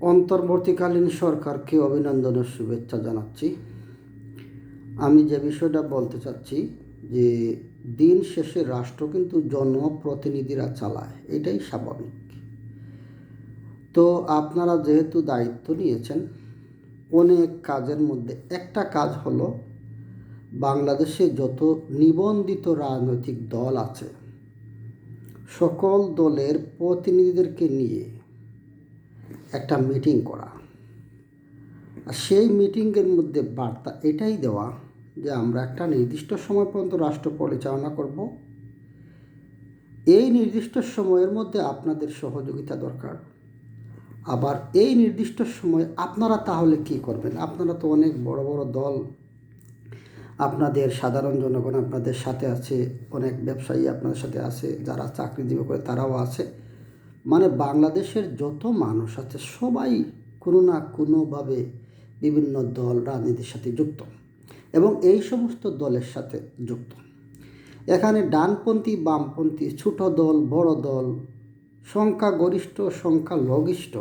অন্তর্বর্তীকালীন সরকারকে অভিনন্দনের শুভেচ্ছা জানাচ্ছি। আমি যে বিষয়টা বলতে চাচ্ছি যে দিন শেষে রাষ্ট্র কিন্তু জনপ্রতিনিধিরা চালায়, এটাই স্বাভাবিক। তো আপনারা যেহেতু দায়িত্ব নিয়েছেন, অনেক কাজের মধ্যে একটা কাজ হলো বাংলাদেশে যত নিবন্ধিত রাজনৈতিক দল আছে, সকল দলের প্রতিনিধিদেরকে নিয়ে একটা মিটিং করা। আর সেই মিটিংয়ের মধ্যে বার্তা এটাই দেওয়া যে আমরা একটা নির্দিষ্ট সময় পর্যন্ত রাষ্ট্র পরিচালনা করব। এই নির্দিষ্ট সময়ের মধ্যে আপনাদের সহযোগিতা দরকার। আবার এই নির্দিষ্ট সময় আপনারা তাহলে কি করবেন? আপনারা তো অনেক বড় বড় দল। আপনাদের সাধারণ জনগণ আপনাদের সাথে আছে, অনেক ব্যবসায়ী আপনাদের সাথে আছে, যারা চাকরিজীবী করে তারাও আছে। মানে বাংলাদেশের যত মানুষ আছে, সবাই কোনো না কোনোভাবে বিভিন্ন দল রাজনীতির সাথে যুক্ত। এবং এই সমস্ত দলের সাথে যুক্ত। এখানে ডানপন্থী, বামপন্থী, ছোট দল, বড় দল সংখ্যা গরিষ্ঠ সংখ্যা লঘিষ্ঠ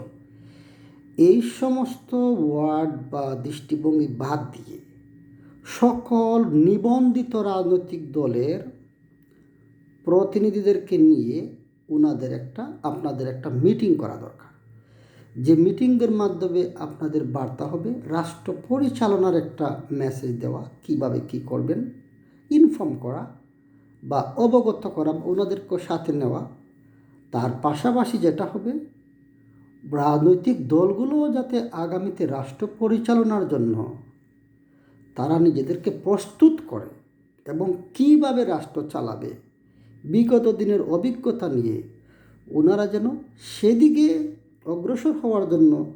এই সমস্ত ওয়ার্ড বা দৃষ্টিভঙ্গি বাদ দিয়ে সকল নিবন্ধিত রাজনৈতিক দলের প্রতিনিধিদেরকে নিয়ে ওনাদের একটা, আপনাদের একটা মিটিং করা দরকার। যে মিটিংয়ের মাধ্যমে আপনাদের বার্তা হবে, রাষ্ট্র পরিচালনার একটা মেসেজ দেওয়া, কীভাবে কি করবেন ইনফর্ম করা বা অবগত করা ওনাদেরকে সাথে নেওয়া। তার পাশাপাশি যেটা হবে, রাজনৈতিক দলগুলোও যাতে আগামীতে রাষ্ট্র পরিচালনার জন্য তারা নিজেদেরকে প্রস্তুত করে এবং কীভাবে রাষ্ট্র চালাবে বিগত দিনের অভিজ্ঞতা নিয়ে ওনারা যেন সেদিকে অগ্রসর হওয়ার জন্য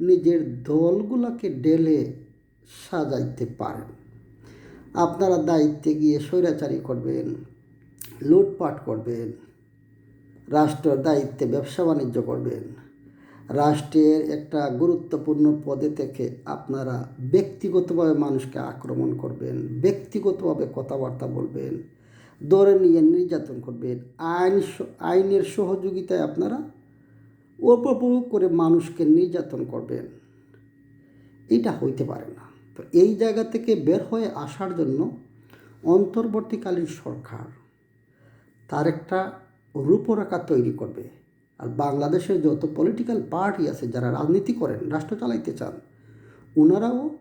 নিজের দলগুলোকে ডেলে সাজাইতে পারেন। আপনারা দায়িত্বে গিয়ে স্বৈরাচারী করবেন, লুটপাট করবেন, রাষ্ট্রের দায়িত্বে ব্যবসা বাণিজ্য করবেন। রাষ্ট্রের একটা গুরুত্বপূর্ণ পদে থেকে আপনারা ব্যক্তিগতভাবে মানুষকে আক্রমণ করবেন, ব্যক্তিগতভাবে কথাবার্তা বলবেন ধরে নিয়ে নির্যাতন করবেন। আইন আইনের সহযোগিতায় আপনারা উপভোগ করে মানুষকে নির্যাতন করবেন। এটা হইতে পারে না। তো এই জায়গা থেকে বের হয়ে আসার জন্য অন্তর্বর্তীকালীন সরকার তার একটা রূপরেখা তৈরি করবে। আর বাংলাদেশের যত পলিটিক্যাল পার্টি আছে, যারা রাজনীতি করেন, রাষ্ট্র চালাইতে চান ওনারাও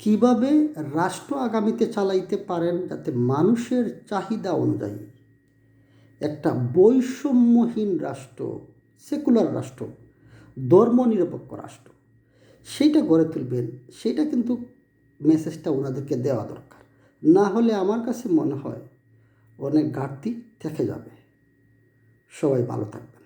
কীভাবে রাষ্ট্র আগামীতে চালাইতে পারেন যাতে মানুষের চাহিদা অনুযায়ী একটা বৈষম্যহীন রাষ্ট্র, সেকুলার রাষ্ট্র, ধর্মনিরপেক্ষ রাষ্ট্র, সেইটা গড়ে তুলবেন, সেইটা কিন্তু মেসেজটা ওনাদেরকে দেওয়া দরকার। না হলে আমার কাছে মনে হয় অনেক ঘাটতি থেকে যাবে। সবাই ভালো থাকবে